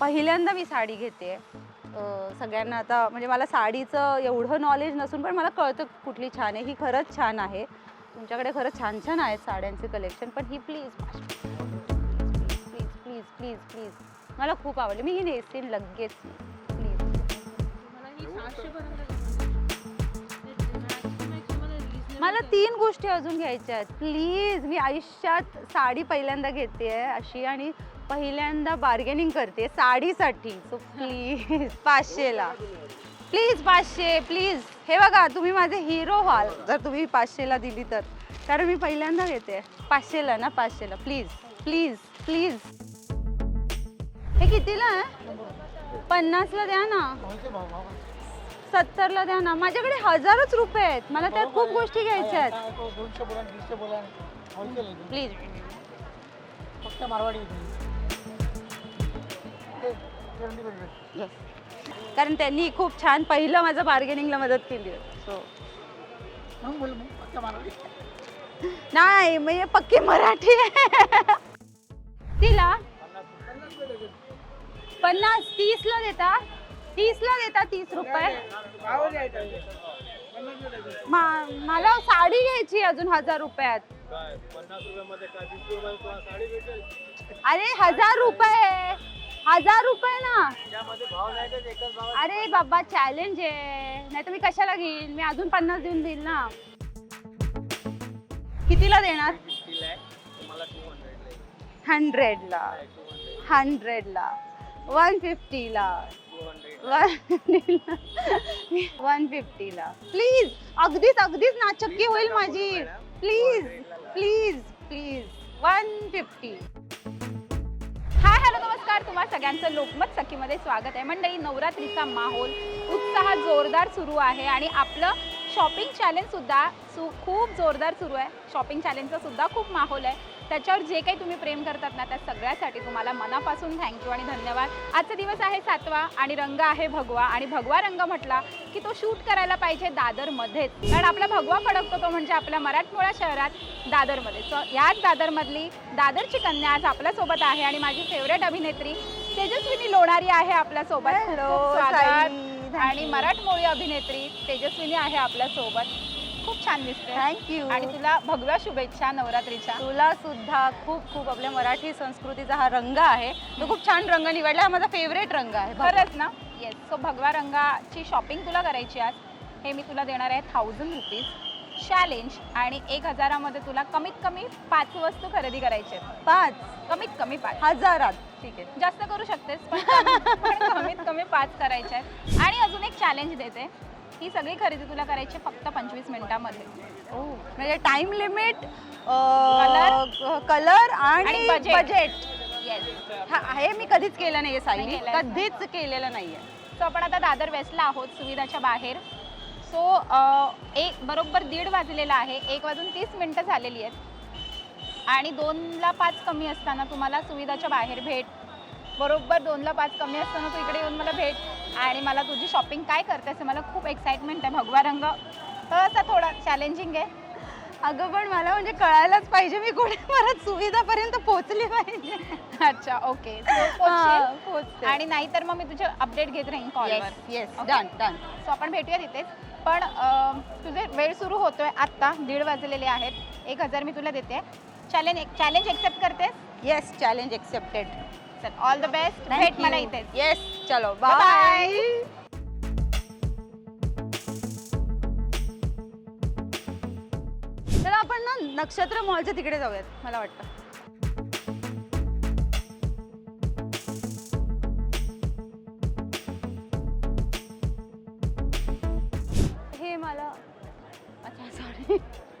पहिल्यांदा मी साडी घेते. सगळ्यांना आता म्हणजे मला साडीचं एवढं नॉलेज नसून पण मला कळतं कुठली छान आहे. ही खरंच छान आहे. तुमच्याकडे खरंच छान छान आहेत साड्यांचे कलेक्शन पण ही please please please please please मला खूप आवडली. मी ही नेसीन लगेच. प्लीज मला तीन गोष्टी अजून घ्यायच्या आहेत. प्लीज मी आयुष्यात साडी पहिल्यांदा घेते अशी आणि पहिल्यांदा बार्गेनिंग करते साडीसाठी. सो प्लीज पाचशेला. प्लीज पाचशे प्लीज हे बघा तुम्ही माझे हिरो व्हाल. जर तुम्ही पाचशेला दिली तर. कारण मी पहिल्यांदा घेते. पाचशेला ना पाचशेला. प्लीज प्लीज प्लीज हे कितीला आहे पन्नासला द्या ना. सत्तरला द्या ना. माझ्याकडे हजारच रुपये आहेत. मला त्यात खूप गोष्टी घ्यायच्या आहेत. प्लीज फक्त मारवाडी कारण त्यांनी खूप छान पहिलं माझं बार्गेनिंगला मदत केली. सो नाही मी पक्की मराठी तिला पन्नास तीसला देता. तीसला देता तीस रुपये. मला साडी घ्यायची अजून हजार रुपयात. अरे हजार रुपये. हजार रुपये ना? अरे बाबा चॅलेंज आहे. नाही तर मी कशाला घेईन? मी अजून पन्नास देऊन देईल ना? कितीला देणार? हंड्रेडला. हंड्रेडला. वन फिफ्टीला. वन फिफ्टीला. प्लीज अगदीच अगदीच नाचक्की होईल माझी. Please please please. One fifty. नमस्कार तुम्हा सगळ्यांचं लोकमत सखीमध्ये स्वागत आहे. मंडळी नवरात्रीचा माहोल उत्साह जोरदार सुरू आहे आणि आपलं शॉपिंग चॅलेंज सुद्धा सु खूप जोरदार सुरू आहे. शॉपिंग चॅलेंजचा सुद्धा खूप माहोल आहे. त्याच्यावर जे काही तुम्ही प्रेम करतात ना त्या सगळ्यासाठी तुम्हाला मनापासून थँक्यू आणि धन्यवाद. आजचा दिवस आहे सातवा आणि रंग आहे भगवा. आणि भगवा रंग म्हटला की तो शूट करायला पाहिजे दादरमध्येच. कारण आपला भगवा फडकतो तो म्हणजे आपल्या मराठमोळा शहरात दादरमध्ये. सो याच दादरमधली दादरची कन्या आज आपल्यासोबत आहे आणि माझी फेवरेट अभिनेत्री तेजस्विनी लोणारी आहे आपल्यासोबत. स्वागत. आणि. मराठमोळी अभिनेत्री तेजस्विनी आहे आपल्यासोबत. खूप छान दिसते. थँक्यू आणि तुला भगव्या शुभेच्छा नवरात्रीच्या. तुला सुद्धा खूप खूप आपल्या मराठी संस्कृतीचा हा रंग आहे. तो खूप छान रंग निवडला. हा माझा फेवरेट रंग आहे. खरंच ना? येस सो भगवा रंगाची शॉपिंग तुला करायची आज. हे मी तुला देणार आहे थाउजंड रुपीज चॅलेंज आणि एक हजारामध्ये तुला कमीत कमी पाच वस्तू खरेदी करायची आहेत. पाच? कमीत कमी पाच. हजारात? ठीक आहे. जास्त करू शकतेस पण कमीत कमी पाच करायचे आहेत. आणि अजून एक चॅलेंज देते. ही सगळी खरेदी तुला करायची फक्त पंचवीस मिनिटामध्ये. म्हणजे टाइम लिमिट? कलर आणि. बजेट येस हे मी कधीच केलं सायली. नाही केलंय. कधीच केलेलं नाहीये. सो आपण आता दादर वेस्टला आहोत सुविधाच्या बाहेर. सो एक बरोबर दीड वाजलेला आहे. एक वाजून तीस मिनटं झालेली आहेत. आणि दोनला पाच कमी असताना तुम्हाला सुविधाच्या बाहेर भेट. बरोबर दोनला पाच कमी असताना तू इकडे येऊन मला भेट. आणि मला तुझी शॉपिंग काय करते असं मला खूप एक्साइटमेंट आहे भगवा रंग. तसा थोडा चॅलेंजिंग आहे. अगं पण मला म्हणजे कळायलाच पाहिजे मी कुठे परत सुविधापर्यंत पोहोचली पाहिजे. अच्छा ओके पोहोचते. आणि नाहीतर मग मी तुझे अपडेट घेत राहीन कॉलवर येस. डन डन सो आपण भेटूया तिथेच पण तुझे वेळ सुरू होतोय आत्ता दीड वाजलेले आहेत. एक हजार मी तुला देते. चॅलेंज चॅलेंज एक्सेप्ट करतेस? येस चॅलेंज एक्सेप्टेड चल ऑल द बेस्ट भेट मला इथेच येस चलो बाय. तर आपण ना नक्षत्र मॉलच्या तिकडे जाऊयात मला वाटतं. हे मला अच्छा सॉरी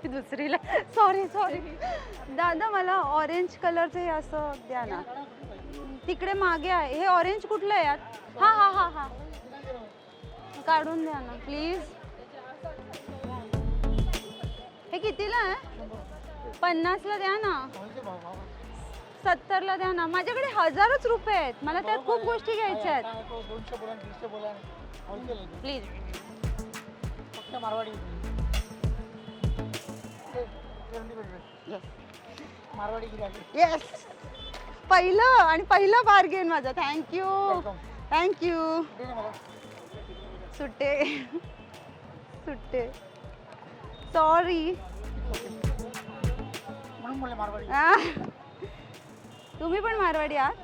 दुसरीला सॉरी सॉरी दादा मला ऑरेंज कलरचं हे असं द्या ना. तिकडे मागे आहे. हे ऑरेंज कुठलं आहे यार? हां हां हां हां. काढून द्या ना प्लीज हे कितीला आहे? पन्नासला द्या ना. सत्तरला द्या ना. माझ्याकडे हजारच रुपये आहेत. मला त्यात खूप गोष्टी घ्यायच्या आहेत. प्लीज मारवाडी येस पहिलं आणि पहिलं बार्गेन माझं. थँक्यू थँक्यू सुट्टे. सुट्टे. सॉरी तुम्ही पण मारवाडी आहात?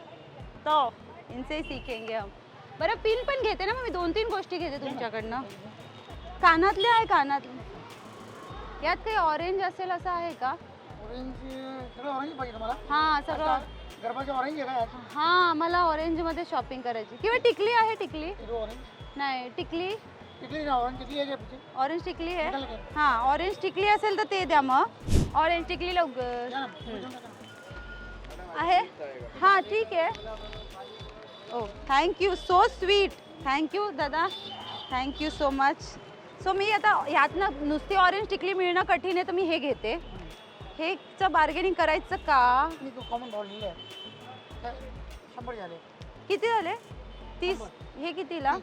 तो इनसे ही सीखेंगे हम. बरं पिन पण घेते ना मग मी? दोन तीन गोष्टी घेते तुमच्याकडनं. कानातले आहे कानातले यात काही ऑरेंज असेल असं आहे का? हां सगळं. गरबाचे ऑरेंज आहे का यात? हां मला ऑरेंजमध्ये शॉपिंग करायची. किंवा टिकली आहे टिकली. ऑरेंज नाही टिकली. किती ना ऑरेंज किती टिकली आहे. के हां ऑरेंज टिकली असेल तर ते द्या मग. ऑरेंज टिकली लवकर. ना, टाका. आहे? हां ठीक आहे. ओ thank you so sweet thank you दादा. Thank you so much so मी आता ह्यातनं नुसती ऑरेंज टिकली मिळणं कठीण आहे तर मी हे घेते. हेचं बार्गेनिंग करायचं का? मी तो कॉमन भाव लिहिला? शंभर झाले. किती झाले? तीस? हे कितीला?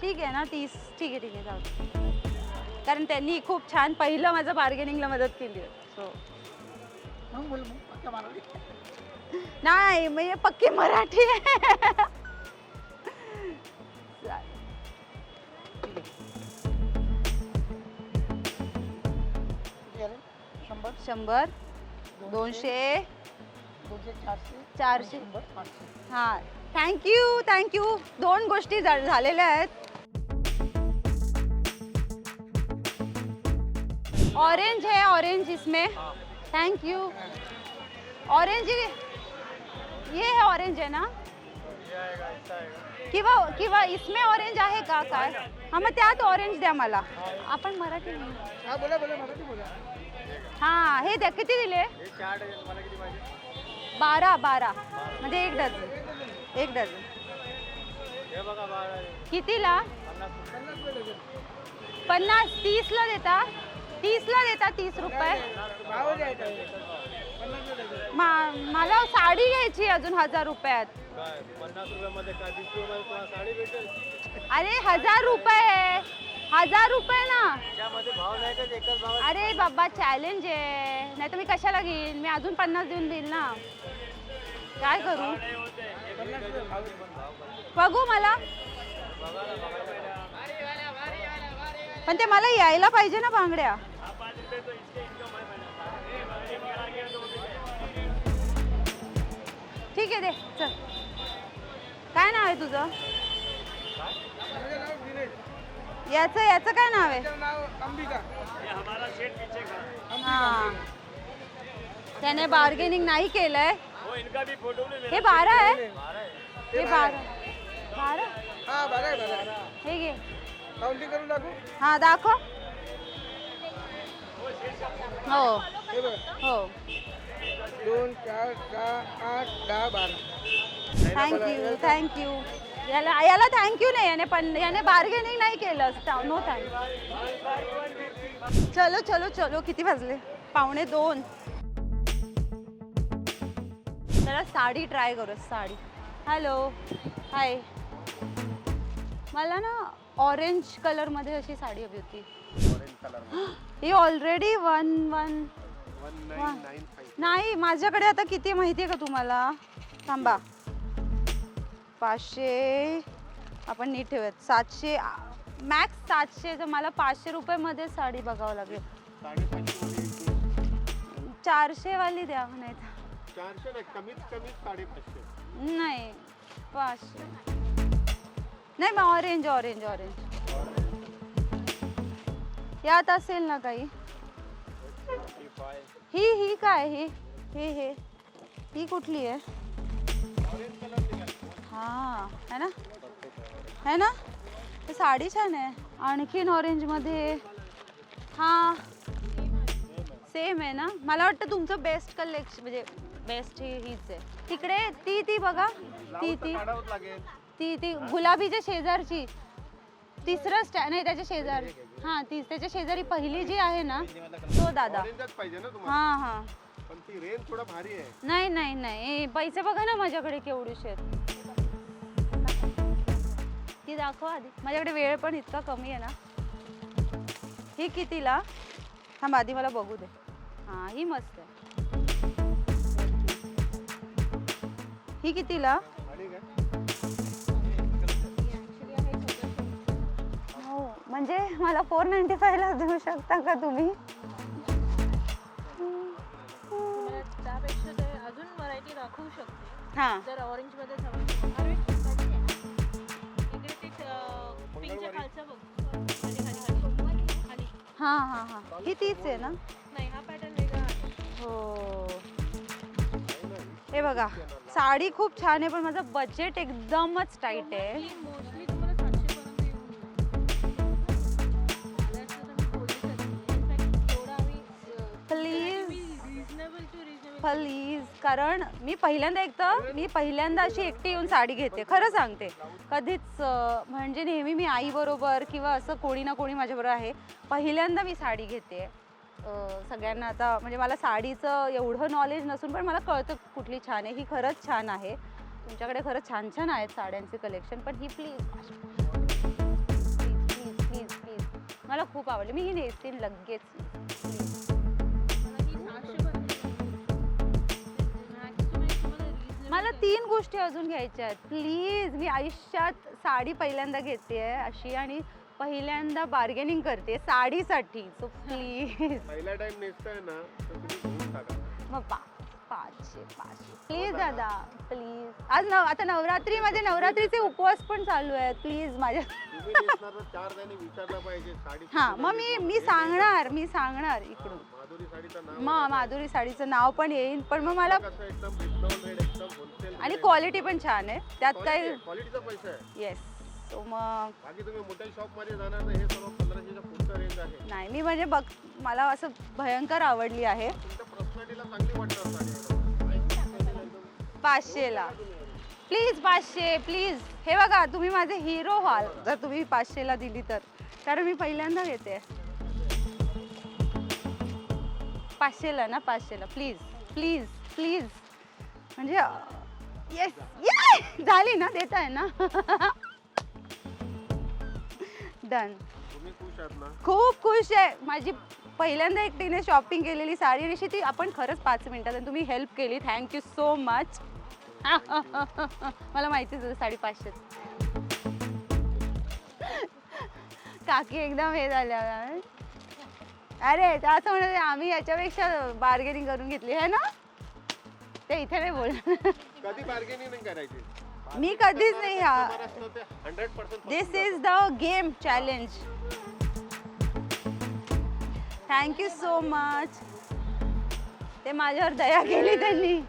ठीक आहे ना तीस. ठीक आहे ठीक आहे जाऊ दे. कारण त्यांनी खूप छान पहिलं माझं बार्गेनिंगला मदत केली. सो म्हणून बोल मग नाही मी पक्की मराठी आहे. शंभर दोनशे चारशे. हां थँक्यू थँक्यू दोन गोष्टी झालेल्या आहेत. ऑरेंज है ऑरेंज इसमें. थैंक यू ऑरेंज ये है ऑरेंज है ना? किंवा किंवा इसमें ऑरेंज आहे का? काय? हा मग त्यात ऑरेंज द्या मला. आपण मराठी बोला बोला मराठी बोला. हा हे द्या किती दिले? बारा बारा. म्हणजे एक डझन. एक डझन. कितीला? पन्नास तीसला देता? तीसला देता तीस रुपये? मा- मला साडी घ्यायची अजून हजार रुपयात. अरे हजार रुपये. हजार रुपये ना? अरे बाबा चॅलेंज आहे. नाही तर मी कशाला घेईन? मी अजून पन्नास देऊन देईल ना? काय करू? बघू मला. पण ते मला यायला पाहिजे ना बांगड्या. ठीक आहे दे. चल. काय नाव आहे तुझं? याचं याचं काय नाव आहे? हा. त्याने बार्गेनिंग नाही केलंय. हे बारा आहे? हे बारा. बारा? हा हे घे. हा दाखव. हो. हे हो. दोन चार सहा आठ दहा बारा. थँक्यू थँक्यू याला याला थँक्यू नाही याने पण याने बार्गेनिंग नाही केलं. नो थँक चलो चलो चलो किती वाजले? पावणे दोन. जरा साडी ट्राय करू साडी. हॅलो हाय मला ना ऑरेंज कलरमध्ये अशी साडी हवी होती. ही ऑलरेडी वन वन नाही माझ्याकडे आता किती माहिती आहे का तुम्हाला? थांबा. पाचशे आपण नीट ठेवूयात. सातशे मॅक्स सातशे तर मला पाचशे रुपयामध्ये साडी बघावं लागेल. चारशे वाली द्या नाही चारशे नाही कमीत कमी साडेपाचशे. नाही पाचशे नाही. मग ऑरेंज ऑरेंज ऑरेंज यात असेल ना काही? ही ही काय ही हे हे. ही कुठली आहे? हा है ना? है ना? ते साडी छान आहे. आणखीन ऑरेंजमध्ये हा सेम आहे ना? मला वाटतं तुमचं बेस्ट कलेक्शन म्हणजे बेस्ट ही हीच आहे. तिकडे ती ती बघा. ती ती. ती ती गुलाबीच्या शेजारची. तिसरं स्टॅ नाही त्याच्या शेजार हां ती त्याच्या शेजारी पहिली जी आहे ना तो दादा. हां हां. पण ती रेंज थोडा भारी आहे. नाही नाही नाही. पैसे बघा ना माझ्याकडे केवढेशे आहेत. ती दाखवा आधी. माझ्याकडे वेळ पण इतका कमी आहे ना. ही कितीला? थांब आधी मला बघू दे. हां ही मस्त आहे. ही कितीला? हो म्हणजे मला फोर नाईन्टी फायला देऊ शकता का तुम्ही? त्यापेक्षा ते अजून व्हरायटी दाखवू शकते. हां. जर ऑरेंजमध्ये हवं अं, पिंकच्या खालचं बघ. खाली खाली खाली. खाली. हां हां हां. ही तीच आहे ना? नाही हा पॅटर्न वेगळा आहे. हो. हे बघा साडी खूप छान आहे पण माझं बजेट एकदमच टाईट आहे. ही मोस्टली प्लीज कारण मी पहिल्यांदा एक तर मी पहिल्यांदा अशी एकटी येऊन साडी घेते. खरं सांगते. कधीच म्हणजे नेहमी मी आईबरोबर किंवा असं कोणी ना कोणी माझ्याबरोबर आहे. पहिल्यांदा मी साडी घेते. सगळ्यांना आता म्हणजे मला साडीचं एवढं नॉलेज नसून पण मला कळतं कुठली छान आहे. ही खरंच छान आहे. तुमच्याकडे खरंच छान छान आहेत साड्यांचे कलेक्शन पण ही please please please please please मला खूप आवडली. मी ही नेसतील लगेच. तीन गोष्टी अजून घ्यायच्या आहेत. प्लीज मी आयुष्यात साडी पहिल्यांदा घेते अशी आणि पहिल्यांदा बार्गेनिंग करते साडीसाठी. सो प्लीज पहिला टाइम नेसताय ना तर तुम्ही घेऊन टाका. मग पा पाचशे पाचशे. प्लीज दादा. प्लीज आज नव आता नवरात्रीमध्ये नवरात्रीचे उपवास पण चालू आहेत. प्लीज माझ्या तुम्ही नेसणार तर चार जणी विचारलं पाहिजे साडी हां कुठून मग मी मी. सांगणार मी सांगणार इकडून. माधुरी साडीचं नाव मा काय? माधुरी साडीचं नाव पण येईल पण मग मला कसं एकदम डिस्काउंट आणि क्वालिटी पण छान आहे. त्यात काही क्वालिटीचा पैसा आहे. येस सो मग बाकी तुम्ही मोठ्या जाणार तर हे सर्व पंधराशेच्या पुढचं रेंज आहे. नाही मी म्हणजे बघ मला असं भयंकर आवडली आहे. तुमच्या पर्सनॅलिटीला चांगली वाटणार साडी एकदम. पाचशेला प्लीज पाचशे प्लीज हे बघा तुम्ही माझे हिरो व्हाल. जर तुम्ही पाचशेला दिली तर. कारण मी पहिल्यांदा घेते. पाचशेला ना पाचशेला प्लीज प्लीज प्लीज म्हणजे येस ये झाली ना देत आहे ना. डन खूप खुश आहे. माझी पहिल्यांदा एकटीने शॉपिंग केलेली साडी अशी ती आपण खरंच पाच मिनिटात तुम्ही हेल्प केली. थँक्यू सो मच मला माहितीच होतं साडी पाचशे काकी एकदम हे झाल्या अरे असं म्हणत आम्ही याच्यापेक्षा बार्गेनिंग करून घेतली आहे ना? ते इथे नाही बोल कधी बार्गेनिंग नाही करायची? मी कधीच नाही हा. Hundred percent this is the game challenge thank you so much ते माझ्यावर दया केली त्यांनी.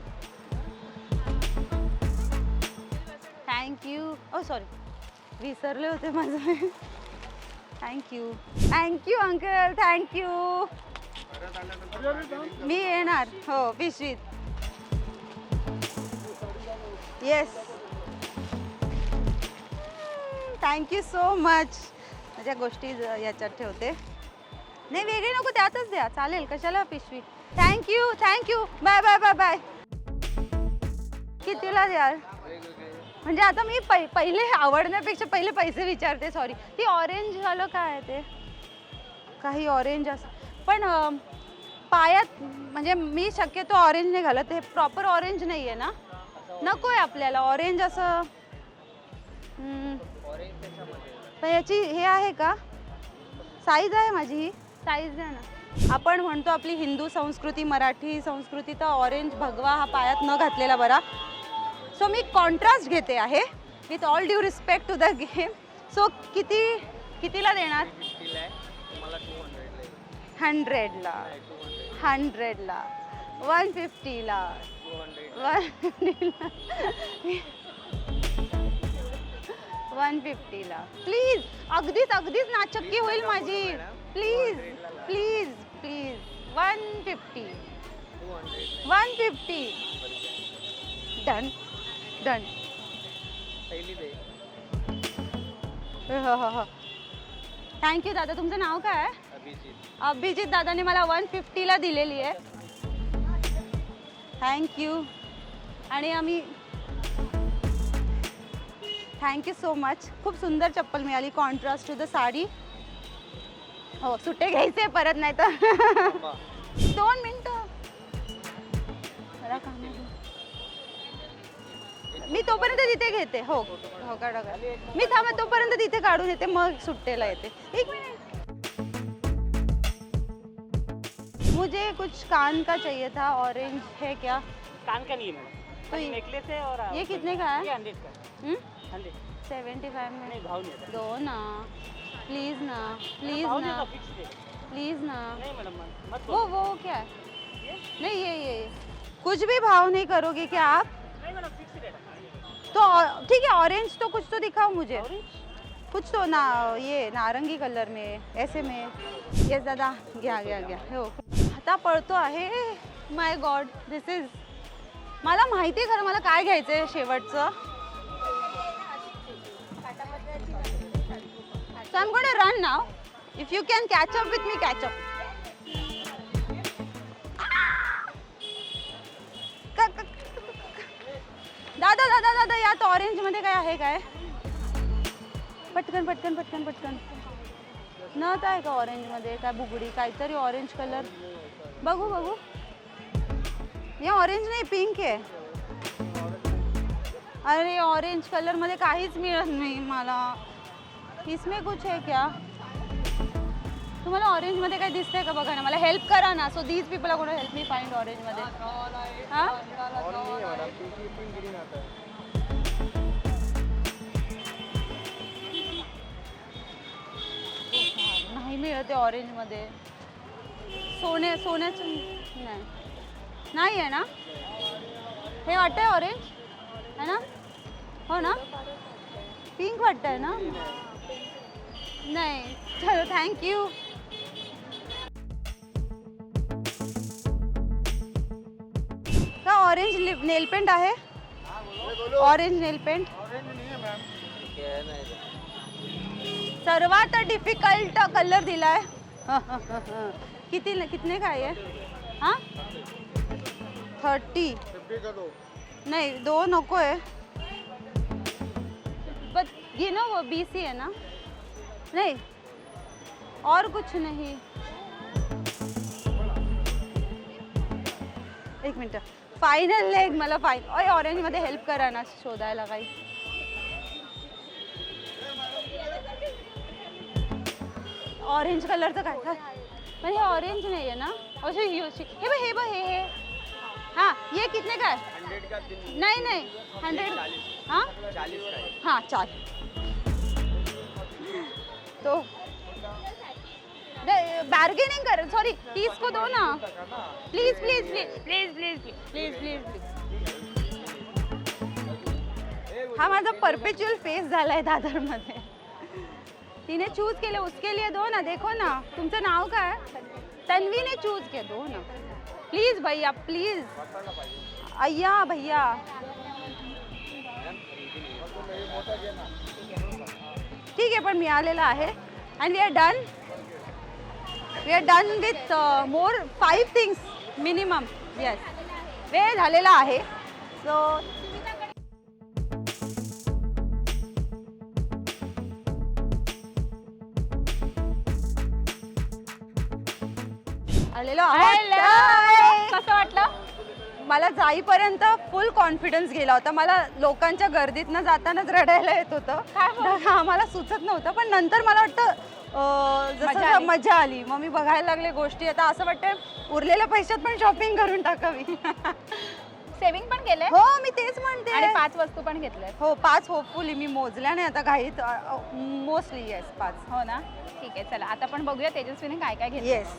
थँक्यू ओ सॉरी विसरले होते माझं thank you thank you uncle thank you मी येणार. हो पिशवीत. येस थँक्यू सो मच माझ्या गोष्टी याच्यात ठेवते. नाही वेगळी नको त्यातच द्या. चालेल कशाला पिशवी? Thank you thank you bye bye bye bye कितीला द्याल? म्हणजे आता मी पै पहिले आवडण्यापेक्षा पहिले पैसे विचारते सॉरी ती ऑरेंज झालं काय ते? काही ऑरेंज असं. पण पायात म्हणजे मी शक्यतो ऑरेंज नाही घालत. हे प्रॉपर ऑरेंज नाही आहे ना? नको आहे आपल्याला. ऑरेंज असं. हम्म. पण याची हे आहे का? साईज आहे माझी ही. साईज द्या ना. आपण म्हणतो आपली हिंदू संस्कृती मराठी संस्कृती तर ऑरेंज भगवा हा पायात न घातलेला बरा. सो मी कॉन्ट्रास्ट घेते आहे. With all due respect to the game so किती कितीला देणार? हंड्रेडला हंड्रेडला वन फिफ्टीला वन फिफ्टीला वन फिफ्टीला प्लीज अगदीच अगदीच नाचक्की होईल माझी. Please please please one fifty one fifty done done हो हो हो थँक्यू दादा. तुमचं नाव काय अभिजित. दादाने मला वन फिफ्टीला दिलेली आहे. थँक्यू आणि आम्ही थँक्यू सो मच खूप सुंदर चप्पल मिळाली. Contrast to the sari. हो सुट्टे घ्यायचे परत नाही तर. दोन मिनटं. मी तोपर्यंत तिथे घेते. हो हो काढा. मी थांबा तोपर्यंत तिथे काढून येते मग सुट्टेला येते. एक मिनिट. मुझे कुछ कान का चाहिए था ऑरेंज है क्या? कान का नहीं है मैडम। तो ये- नेकलेस है और ये कितने का है? हंड्रेड का हम्म? हंड्रेड सेवेंटी फाइव में नहीं भाव नहीं दो ना। प्लीज़ ना प्लीज़ ना। प्लीज़ ना। नहीं मैडम वो वो क्या है? नहीं ये ये। ये। कुछ भी भाव नहीं करोगे क्या आप? नहीं मैडम फिक्स रेट तो ठीक है ऑरेंज तो कुछ तो दिखाओ मुझे। कुछ तो ना ये नारंगी कलर में ऐसे में। येस दादा। गया घ्या घ्या हो। आता पळतो आहे. माय गॉड दिस इज मला माहिती आहे खरं मला काय घ्यायचं आहे शेवटचं? So I run now if you can catch up with me catch up दादा दादा दादा यात ऑरेंजमध्ये काय आहे काय? पटकन पटकन पटकन पटकन. नत आहे का ऑरेंजमध्ये काय बुगडी काहीतरी ऑरेंज कलर बघू बघू. हे ऑरेंज नाही पिंक आहे. अरे ऑरेंज कलरमध्ये काहीच मिळत नाही मला. इसमें कुछ है क्या? तुम्हाला ऑरेंजमध्ये काही काय दिसतंय का बघा ना? मला हेल्प करा ना. So these people are help me find ऑरेंजमध्ये हां? नाही मिळत आहे ऑरेंजमध्ये सोने सोन्याचं नाही. नाही आहे ना? हे वाटतंय ऑरेंज आहे ना? हो ना? पिंक वाटतंय ना? नाही. चलो थँक्यू का ऑरेंज नेल पेंट आहे? ऑरेंज नेल पेंट सर्वात डिफिकल्ट कलर दिलाय. किती कितने का आहे? हां? थर्टी. दो नाही दो नको आहे. बट ये ना वो बी सी है ना? नहीं और कुछ नहीं. एक मिनटं. फायनल लेग मला फाईन ओय ऑरेंजमध्ये हेल्प करा ना शोधायला काही. ऑरेंज कलरचं काय काय? पण हे ऑरेंज नाही आहे ना असे हे हे बघ हे बघ हे हे। हां ये कितने का है? नहीं नहीं हंड्रेड। हाँ? है। चार तो बार्गेनिंग कर सॉरी तीस को दो ना। Please please please please please please please please हा माझा परपेच्युअल फेस झालाय दादरमध्ये तिने चूज़ केले उसके लिए दो ना, देखो ना तुमचं नाव काय तन्वीने चूज़ के दो ना। प्लीज़ भैया प्लीज़ अय्या भैया। ठीक आहे पण मिळालेलं आहे and we are done we are done with more five things minimum yes वेळ झालेला आहे सो आलेलो आहोत. कसं वाटलं? मला जाईपर्यंत फुल कॉन्फिडन्स गेला होता. मला लोकांच्या गर्दीतनं जातानाच रडायला येत होतं. मला सुचत नव्हतं पण नंतर मला वाटतं जसं आली. मजा आली. मग मी बघायला लागले गोष्टी. आता असं वाटतं उरलेल्या पैशात पण शॉपिंग करून टाकावी. सेव्हिंग पण केलंय? हो मी तेच म्हणते. आणि पाच वस्तू पण घेतल्यात. हो पाच होपफुली मी मोजल्या नाही आता घाईत. मोस्टली येस पाच. हो ना? ठीक आहे चला. आता पण बघूया तेजस्वीने काय काय घेतलं येस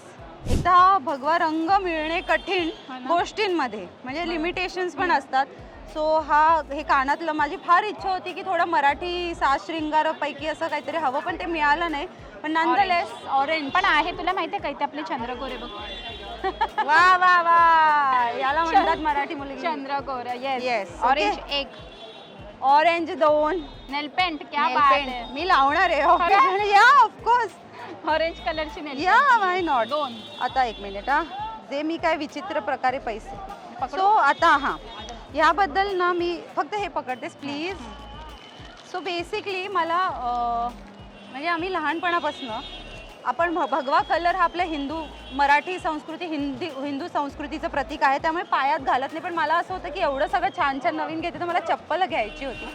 एकदा भगवा रंग मिळणे कठीण हो. गोष्टींमध्ये म्हणजे लिमिटेशन्स पण असतात. सो हा हे कानातलं माझी फार इच्छा होती की थोडं मराठी साज शृंगारापैकी असं काहीतरी हवं पण ते मिळालं नाही. पण नंदलेस ऑरेंज पण आहे तुला माहितीये का इथे आपले चंद्रकोर आहे बघ? वा वा वा. याला म्हणतात मराठी मुलगी. चंद्रकोर येस okay. ऑरेंज एक ऑरेंज दोन. नेल पेंट क्या बात. आहे मी लावणार आहे ऑफकोर्स ऑरेंज कलरची नेल या वाय नॉट दोन. आता एक मिनिट हा. जे मी काय विचित्र प्रकारे पैसे? सो आता हां. ह्याबद्दल ना मी फक्त हे पकडतेस प्लीज सो बेसिकली मला म्हणजे आम्ही लहानपणापासून आपण भगवा कलर हा आपल्या हिंदू मराठी संस्कृती हिंदी हिंदू संस्कृतीचं प्रतीक आहे. त्यामुळे पायात घालत नाही. पण मला असं होतं की एवढं सगळं छान छान नवीन घेते तर मला चप्पल घ्यायची होती.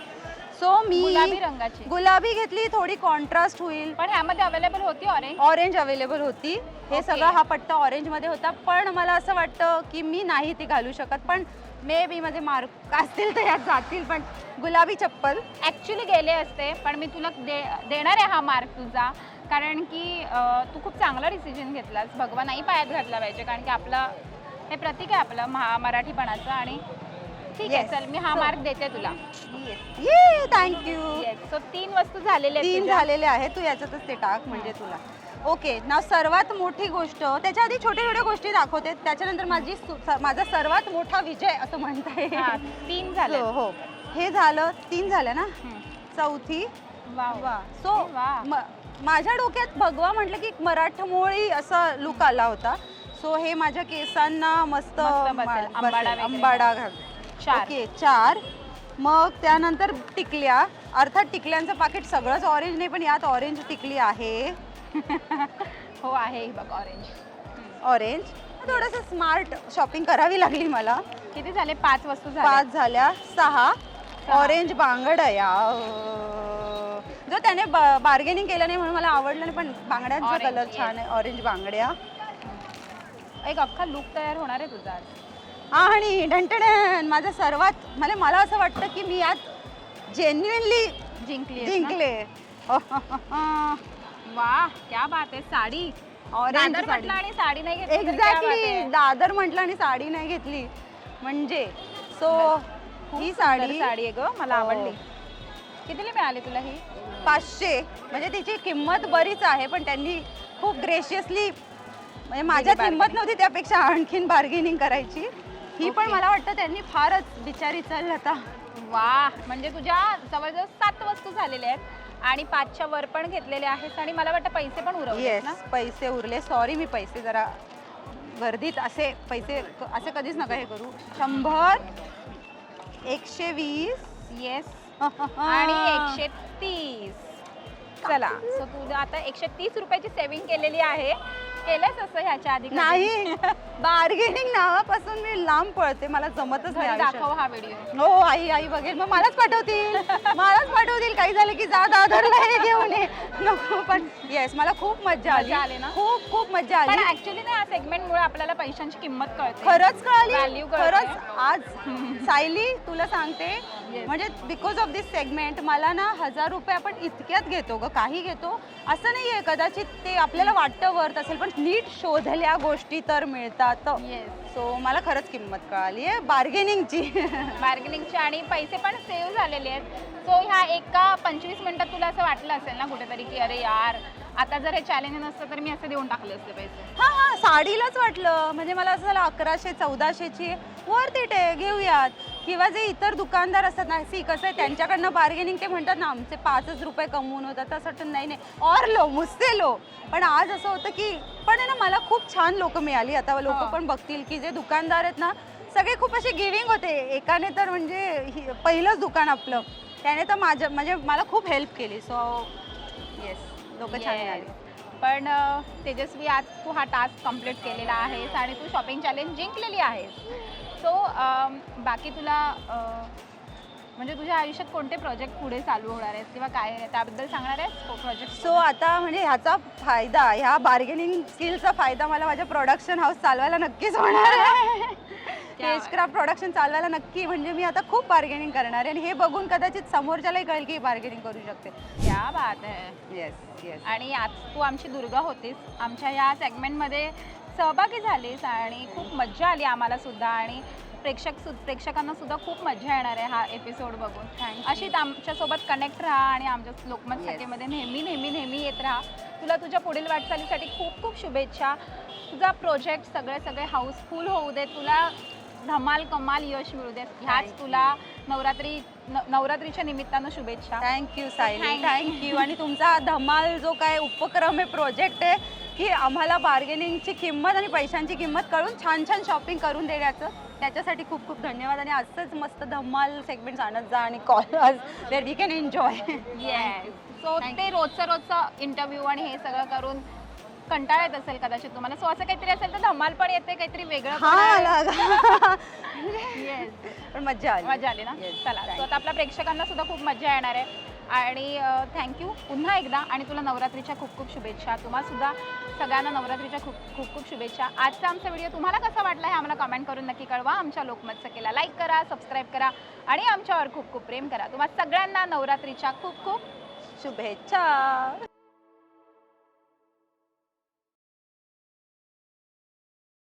सो मी गुलाबी रंगाची. गुलाबी घेतली थोडी कॉन्ट्रास्ट होईल. पण ह्यामध्ये अवेलेबल होती ऑरेंज ऑरेंज अवेलेबल होती. हे Okay. सगळं हा पट्टा ऑरेंजमध्ये होता. पण मला असं वाटतं की मी नाही ती घालू शकत. पण मे बी माझे मार्क असतील तर यात जातील. पण गुलाबी चप्पल. ॲक्च्युली गेले असते पण मी तुला दे देणार आहे हा मार्क तुझा. कारण की अं, तू खूप चांगला डिसिजन घेतलास. भगवा नाही पायात घातला पाहिजे. कारण की आपलं हे प्रतीक आहे आपलं महा मराठीपणाचं आणि ठीक आहे Yes. चल मी हा So- मार्क देते तुला ये थँक्यू सो तीन वस्तू झालेल्या आहेत तीन तुझ्या. झालेले आहे तू याच्यातच ते टाक म्हणजे तुला ओके ना सर्वात मोठी गोष्ट त्याच्या आधी छोट्या छोट्या गोष्टी दाखवते त्याच्यानंतर माझी सु- स- माझा सर्वात मोठा विजय असं म्हणता येईल हा, तीन झाले हो हो हे झालं तीन झालं ना. चौथी. वा सो माझ्या डोक्यात भगवा म्हटलं की एक मराठमोळी असा लुक आला होता सो हे माझ्या केसांना मस्त मस्त बसेल. मा- आंबाडा बसेल. वगैरे. आंबाडा घाल चार. ओके चार. मग त्यानंतर टिकल्या. अर्थात टिकल्यांचं पाकिट सगळंच ऑरेंज नाही पण यात ऑरेंज टिकली आहे. हो आहे ही बघ ऑरेंज ऑरेंज थोडंसं स्मार्ट शॉपिंग करावी लागली मला. किती झाले? पाच वस्तू झाल्या. पाच झाल्या. सहा. सहा. ऑरेंज बांगड्या जो त्याने बार्गेनिंग केलं नाही म्हणून मला आवडलं नाही पण बांगड्यांचा Orange, कलर yes. छान आहे. ऑरेंज बांगड्या. एक अख्खा लुक तयार होणार आहे तुझा. आज. आणि ढंटण माझं सर्वात मला मला असं वाटतं की मी यात जेन्युनली जिंकली जिंकले. वा क्या बात आहे. साडी. ऑरेंज दादर म्हटलं आणि साडी नाही घेतली तरी क्या बात एक्झॅक्टली आहे. दादर म्हटलं आणि साडी नाही घेतली. म्हणजे सो खूप ही सुंदर साडी साडी आहे ग. मला हो. आवडली. कितीला मिळाली तुला ही? पाचशे. म्हणजे तिची किंमत बरीच आहे पण त्यांनी खूप ग्रेशियसली म्हणजे माझ्यात bargaining. हिंमत नव्हती त्यापेक्षा आणखीन बार्गेनिंग करायची. ही पण. मला वाटतं त्यांनी फारच बिचारी चल आता. वा म्हणजे तुझ्या जवळजवळ सात वस्तू झालेल्या आहेत आणि पाचच्या वर पण घेतलेल्या आहेत आणि मला वाटतं पैसे पण उरवले येस ना पैसे उरले. सॉरी मी पैसे जरा गर्दीत असे पैसे क- असे कधीच नका हे करू. शंभर एकशे वीस. येस आणि एकशे तीस. चला. सो तुझं आता एकशे तीस रुपयाची सेव्हिंग केलेली आहे. केलंच असं ह्याच्या आधी? नाही. बार्गेनिंग नावापासून मी लांब पळते मला जमतच नाही आयुष्यात. दाखव हा व्हिडिओ हो आई आई बघेल. मग मलाच पाठवतील. मलाच पाठवतील. काही झालं की जा दादरला हे घेऊन ये. नको पण येस मला खूप मज्जा आली. आली ना? खूप खूप मज्जा पण आली ऍक्च्युली ना या सेगमेंटमुळे आपल्याला पैशांची किंमत कळते. खरंच कळाली. Value कळते. खरंच आज. सायली तुला सांगते. Yes. म्हणजे बिकॉज ऑफ दिस सेगमेंट मला ना हजार रुपये आपण इतक्यात घेतो ग काही घेतो. असं नाहीये कदाचित ते आपल्याला वाटतं वर्थ असेल पण नीट शोधल्या गोष्टी तर मिळतात. येस सो मला खरंच किंमत कळाली आहे. बार्गेनिंगची बार्गेनिंगचे आणि पैसे पण सेव्ह झालेले आहेत. सो ह्या एका पंचवीस मिनिटात तुला असं वाटलं असेल ना कुठेतरी की अरे यार आता जर हे चॅलेंज नसतं तर मी असे देऊन टाकले असते पैसे. हा हा साडीलाच वाटलं. म्हणजे मला असं झालं अकराशे चौदाशेची. इट आहे. घेऊयात. किंवा जे इतर दुकानदार असतात ना सी कसं आहे त्यांच्याकडनं बार्गेनिंग ते म्हणतात ना आमचे पाचच रुपये कमवून होतात. तसं वाटतं नाही नाही. और लो मुस्से लो पण आज असं होतं की पण आहे ना मला खूप छान लोक मिळाली. आता लोक. पण बघतील की जे दुकानदार आहेत ना सगळे खूप असे गिविंग होते. एकाने तर म्हणजे पहिलंच दुकान आपलं. त्याने तर माझ्या म्हणजे मला खूप हेल्प केली. सो येस लोक छान. मिळाली. पण तेजस्वी आज तू हा टास्क कंप्लीट केलेला आहेस आणि तू शॉपिंग चॅलेंज जिंकलेली आहेस. सो बाकी तुला म्हणजे तुझ्या आयुष्यात कोणते प्रोजेक्ट पुढे चालू होणार आहेत किंवा काय आहे? त्याबद्दल सांगणार आहेस? प्रोजेक्ट सो आता म्हणजे ह्याचा फायदा ह्या बार्गेनिंग स्किलचा फायदा मला माझ्या प्रोडक्शन हाऊस चालवायला नक्कीच होणार आहे. स्टेजक्राफ्ट प्रोडक्शन चालवायला नक्की म्हणजे मी आता खूप बार्गेनिंग करणार आहे आणि हे बघून कदाचित समोरच्यालाही कळेल की बार्गेनिंग करू शकते. क्या बात आहे. येस येस आणि आज तू आमची दुर्गा होतीस. आमच्या या सेगमेंटमध्ये सहभागी झालीस आणि खूप मज्जा आली आम्हाला सुद्धा आणि प्रेक्षक सु प्रेक्षकांना सुद्धा खूप मज्जा येणार आहे हा एपिसोड बघून. You. अशीच आमच्यासोबत कनेक्ट राहा आणि आमच्या लोकमत Yes. सखेमध्ये नेहमी नेहमी नेहमी येत राहा. तुला तुझ्या पुढील वाटचालीसाठी खूप खूप शुभेच्छा. तुझा प्रोजेक्ट सगळे सगळे हाऊसफुल होऊ दे. तुला धमाल कमाल यश मिळू दे. ह्याच तुला नवरात्री नवरात्रीच्या निमित्तानं शुभेच्छा. थँक्यू सायली. Thank थँक्यू आणि तुमचा धमाल जो काय उपक्रम आहे प्रोजेक्ट आहे की आम्हाला बार्गेनिंगची किंमत आणि पैशांची किंमत कळून छान छान शॉपिंग करून देण्याचं. त्याच्यासाठी खूप खूप धन्यवाद आणि असंच मस्त धमाल सेगमेंट आणत जा आणि call where we can enjoy yes so ते रोजचं रोजचं इंटरव्ह्यू आणि हे सगळं करून कंटाळा येत असेल कदाचित तुम्हाला. सो असं काहीतरी असेल तर धमाल पण येते काहीतरी वेगळं पण हा आहे. आला. मजा आली ना? चला. सो आता आपल्या प्रेक्षकांना सुद्धा खूप मजा येणार आहे. आणि थँक्यू पुन्हा एकदा आणि तुला नवरात्रीच्या खूप खूप शुभेच्छा. तुम्हाला सुद्धा सगळ्यांना नवरात्रीच्या खूप खूप खूप शुभेच्छा. आजचा आमचा व्हिडिओ तुम्हाला कसा वाटला हे आम्हाला कमेंट करून नक्की कळवा. आमच्या लोकमत सकेला लाईक करा सबस्क्राईब करा आणि आमच्यावर खूप खूप प्रेम करा. तुम्हाला सगळ्यांना नवरात्रीच्या खूप खूप शुभेच्छा.